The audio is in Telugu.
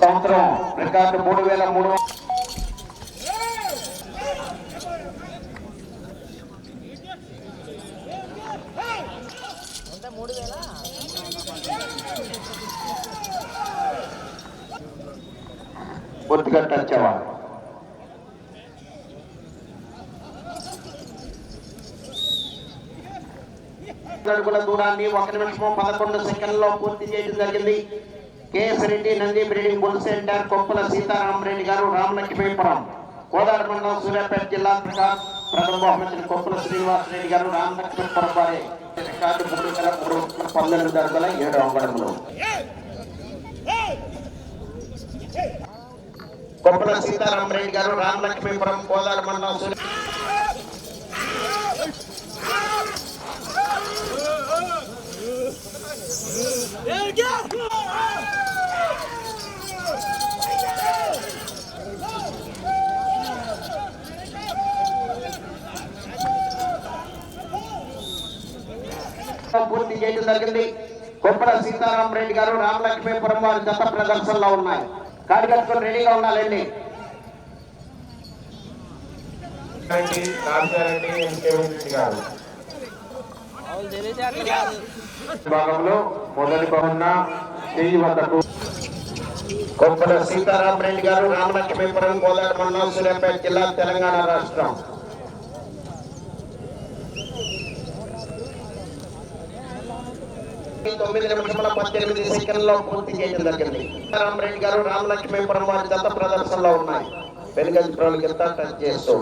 సంవత్సరం రికార్డు మూడు వేల మూడు పూర్తిగా టచ్ అవ్వాలి అడుగుల దూరాన్ని ఒక నిమిషం పదకొండు సెకండ్లో పూర్తి చేయడం జరిగింది. KS Reddy Nandi breeding bull centre Koppula Seetharamareddy గారు రామలక్ష్మీపురం కోదాడ మండలం సూర్యాపేట జిల్లా ప్రకాశ్ ప్రథమ బహుమతిని కొప్పుల శ్రీనివాసరెడ్డి గారు రామలక్ష్మీపురం వారి రికార్డు మూడు వేల మూడు వందల పంతొమ్మిది అడుగుల ఏడు అంగళములు కొప్పుల సీతారామరెడ్డి గారు రామలక్ష్మీపురం కోదాడ మండలం పూర్తి చేయడం జరిగింది. కొప్పల సీతారామరెడ్డి గారు రామలక్ష్మీపురం వారి జత ప్రదర్శనలో ఉన్నాయి కాడి కట్టుకొని రెడీగా ఉండాలండి రెడ్డి భాగంలో మొదటి బహున్న చెయ్యి వద్దకు. కొప్పల సీతారామరెడ్డి గారు రామలక్ష్మీపురం కోదాడ మండలం సూర్యాపేట జిల్లా తెలంగాణ రాష్ట్రం. తొమ్మిది నిమిషముల పద్దెనిమిది సెకండ్లో పూర్తి చేయడం జరిగింది. సీతారామరెడ్డి గారు రామలక్ష్మీపురం వారి జత ప్రదర్శనలో ఉన్నాయి. వెలుగంత్రాలు కింద టచ్ చేస్తూ